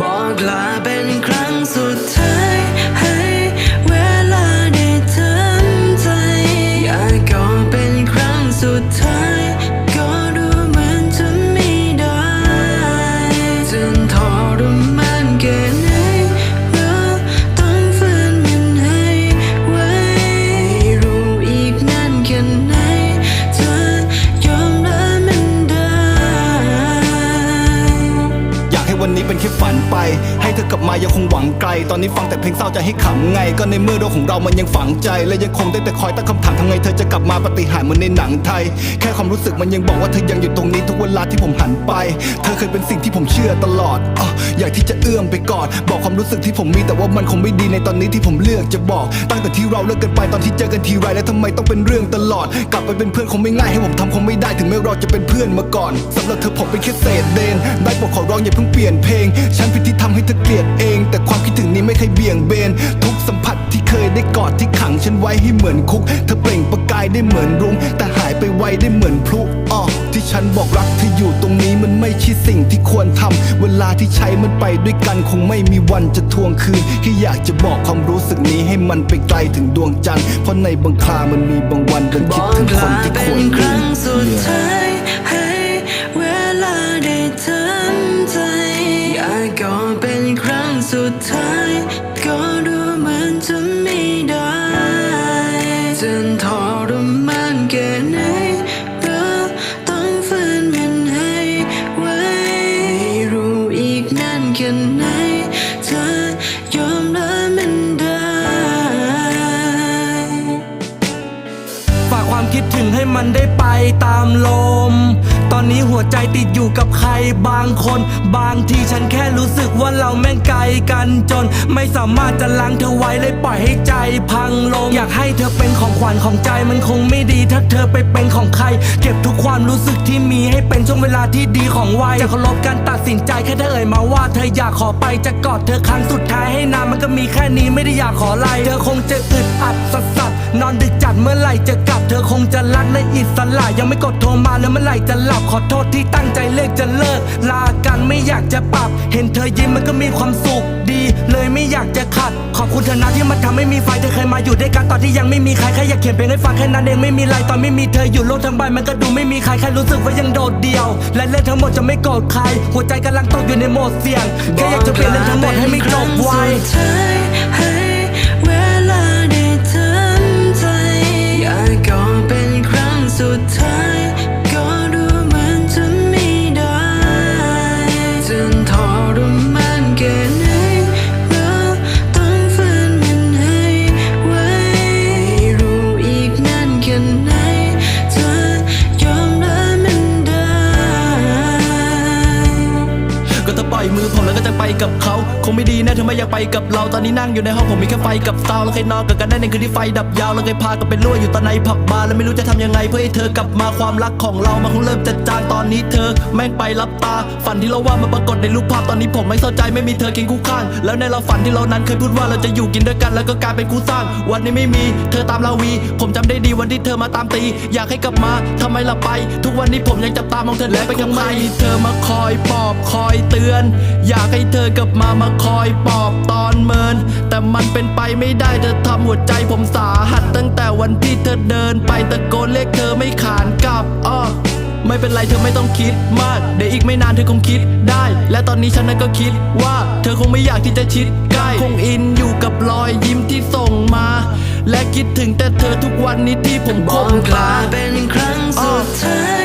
บอกลาเป็นครั้งสุดท้าย แค่ฝันไป ธอกลับมายังคงหวังไกล ตอนนี้ฟังแต่เพลงเศร้าจะให้ขำไง ก็ในเมื่อโลกของเรามันยังฝังใจ และยังคงได้แต่คอยตั้งคำถามทำไงเธอจะกลับมาปฏิหารเหมือนในหนังไทย แค่ความรู้สึกมันยังบอกว่าเธอยังอยู่ตรงนี้ทุกเวลาที่ผมหันไป เธอเคยเป็นสิ่งที่ผมเชื่อตลอดออยากที่จะเอื้อมไปกอดบอกความรู้สึกที่ผมมีแต่ว่ามันคงไม่ดีในตอนนี้ที่ผมเลือกจะบอก ตั้งแต่ที่เราเลิกกันไปตอนที่เจอกันทีไรแล้วทำไมต้องเป็นเรื่องตลอด กลับไปเป็นเพื่อนคงไม่ง่ายให้ผมทำคงไม่ได้ถึงแม้เราจะเป็นเพื่อนมาก่อนสำหรับเธอผมเป็นแค่เศษเดน ได้โปรดขอร้องอย่าเพิ่งเปลี่ยนเพลง ฉันผิดที่ทำให้เธอเกลียดเอง แต่ความคิดถึงนี้ไม่เคยเบี่ยงเบน ทุกสัมผัสที่เคยได้กอดที่ขังฉันไว้ให้เหมือนคุก เธอเปล่งประกายได้เหมือนรุ้งแต่หายไปไวได้เหมือนพลุอ้อที่ฉันบอกรักเธออยู่ตรงนี้มันไม่ใช่สิ่งที่ควรทำเวลาที่ใช้มันไปด้วยกันคงไม่มีวันจะทวงคืนแค่อยากจะบอกความรู้สึกนี้ให้มันไปไกลถึงดวงจันทร์เพราะในบางครามันมีบางวันดันคิดถึงคนที่ควรคลืรั้ม I'm low. อนนี้หัวใจติดอยู่กับใครบางคน บางทีฉันแค่รู้สึกว่าเราแม่งไกลกันจน ไม่สามารถจะล้างเธอไว้เลยปล่อยให้ใจพังลง อยากให้เธอเป็นของขวัญของใจมันคงไม่ดี ถ้าเธอไปเป็นของใคร เก็บทุกความรู้สึกที่มีให้เป็นช่วงเวลาที่ดีของวัยจะเคารพการตัดสินใจแค่เธอเอ่ยมาว่าเธออยากขอไปจะกอดเธอครั้งสุดท้ายให้นานมันก็มีแค่นี้ไม่ได้อยากขออะไล่เธอคงจะอึดอัดสัสสัสนอนดึกจัดเมื่อไหร่จะกลับ เธอคงจะรักในอิสระยังไม่กดโทรมาแล้วเมื่อไหร่จะหลับขอโทษที่ตั้งใจเลิกจะเลิก ลากันไม่อยากจะปรับ เห็นเธอยิ้มมันก็มีความสุขดี เลยไม่อยากจะขัด ขอบคุณเธอนะที่มาทำให้มีไฟเธอเคยมาอยู่ด้วยกันตอนที่ยังไม่มีใครแค่อยากเขียนเพลงให้ฟังแค่นั้นเองไม่มีไรตอนไม่มีเธออยู่โลกทั้งใบมันก็ดูไม่มีใครแค่รู้สึกว่ายังโดดเดี่ยว และเรื่องทั้งหมดจะไม่โกรธใคร หัวใจกำลังตกอยู่ในโหมดเสี่ยงแค่อยากจะเปลี่ยนเรื่องทั้งหมดให้ไม่จบไว ก็จะไปกับเขา คงไม่ดีนะเธอไม่อยากไปกับเราตอนนี้นั่งอยู่ในห้องผมมีแค่ไฟกับซาแล้วเคยนอนกับกันได้ในคืนที่ไฟดับยาวแล้วเคยพากันไปรั่วอยู่ตอนในผับบาร์แล้วไม่รู้จะทำยังไงเพื่อให้เธอกลับมาความรักของเรามันคงเริ่มจะจางตอนนี้เธอ แม่งไปรับตา ฝันที่เราว่ามันปรากฏในรูปภาพตอนนี้ผมไม่เข้าใจไม่มีเธอเคียงคู่ข้าง แล้วในเราฝันที่เรานั้นเคยพูดว่าเราจะอยู่กินด้วยกัน แล้วก็กลายเป็นคู่สร้าง วันนี้ไม่มีเธอตามลาวี ผมจำได้ดีวันที่เธอมาตามตี อยากให้กลับมาทำไมล่ะไป ทุกวันนี้ผมยังจับตามองเธอและไปกับใครเธอมาคอยปลอบคอยเตือน อยากให้เธอกลับมามาคอยปลอบตอนเมิน แต่มันเป็นไปไม่ได้เธอทำหัวใจผมสาหัสตั้งแต่วันที่เธอเดินไปตะโกนเรียกเธอไม่ขานกลับอ้อไม่เป็นไรเธอไม่ต้องคิดมาก เดี๋ยวอีกไม่นานเธอคงคิดได้ และตอนนี้ฉันนั้นก็คิดว่า เธอคงไม่อยากที่จะชิดใกล้คงอินอยู่กับรอยยิ้มที่ส่งมา และคิดถึงแต่เธอทุกวันนี้ที่ผมบคอกลาตาเป็นครั้งสุดท้าย